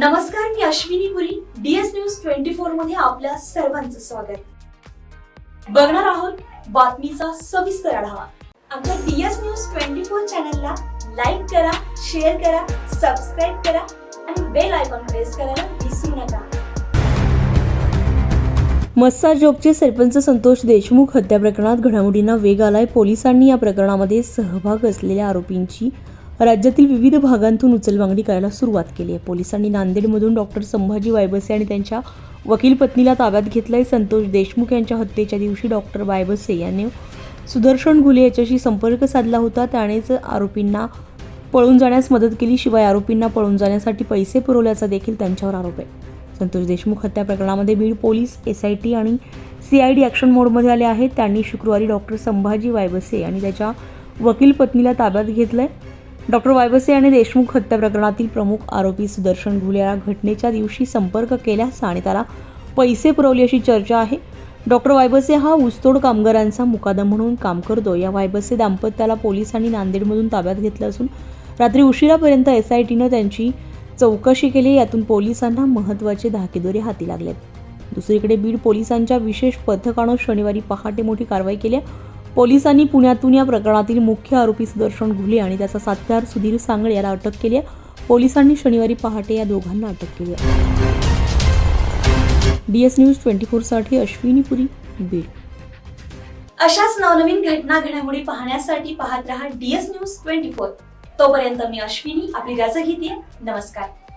नमस्कार मी Ashwini Puri DS news twenty फोरमध्ये आपल्या सर्वांचं स्वागत. बघणार आहोत बातमीचा सविस्तर आढावा. आमच्या डीएस न्यूज ट्वेंटी फोर चॅनलला लाईक करा शेअर करा सबस्क्राईब करा आणि बेल आयकॉन प्रेस करायला विसरू नका. मस्सा जॉबचे सरपंच संतोष देशमुख हत्या प्रकरणात घडामोडींना वेग आलाय. पोलिसांनी या प्रकरणामध्ये सहभाग असलेल्या आरोपींची राज्यातील विविध भागांतून उचलबांगडी करायला सुरुवात केली आहे. पोलिसांनी नांदेडमधून डॉक्टर संभाजी वायबसे आणि त्यांच्या वकील पत्नीला ताब्यात घेतलंय. संतोष देशमुख यांच्या हत्येच्या दिवशी डॉक्टर वायबसे यांनी सुदर्शन घुले याच्याशी संपर्क साधला होता. त्यानेच आरोपींना पळून जाण्यास मदत केली. शिवाय आरोपींना पळून जाण्यासाठी पैसे पुरवल्याचा देखील त्यांच्यावर आरोप आहे. संतोष देशमुख हत्या प्रकरणामध्ये Beed police S I T आणि सी आय डी ॲक्शन मोडमध्ये आले आहेत. त्यांनी शुक्रवारी डॉक्टर संभाजी वायबसे आणि त्याच्या वकील पत्नीला ताब्यात घेतलं आहे डॉक्टर वायबसे आणि देशमुख हत्या प्रकरणातील प्रमुख आरोपी सुदर्शन घुले याला घटनेच्या दिवशी संपर्क केल्यास आणि त्याला पैसे पुरवले अशी चर्चा आहे. डॉक्टर वायबसे हा ऊसतोड कामगारांचा मुकादम म्हणून काम करतो. या वायबसे दाम्पत्याला पोलिसांनी नांदेडमधून ताब्यात घेतलं असून रात्री उशिरापर्यंत एस आय टीनं त्यांची चौकशी केली. यातून पोलिसांना महत्त्वाचे धाकेदोरे हाती लागलेत दुसरीकडे बीड पोलिसांच्या विशेष पथकानं शनिवारी पहाटे मोठी कारवाई केली. पोलिसांनी पुण्यातून या प्रकरणातील मुख्य आरोपी सुदर्शन घुले आणि त्याचा साथीदार सुधीर सांगळे याला अटक केली आहे. पोलिसांनी शनिवारी पहाटे या दोघांना अटक केली आहे. डी एस न्यूज ट्वेंटी फोरसाठी अश्विनी पुरी बीड. अशाच नवनवीन घटना घडामोडी पाहण्यासाठी पाहत रहा डीएस न्यूज ट्वेंटी फोर. तोपर्यंत मी अश्विनी आपली रजा घेते. नमस्कार.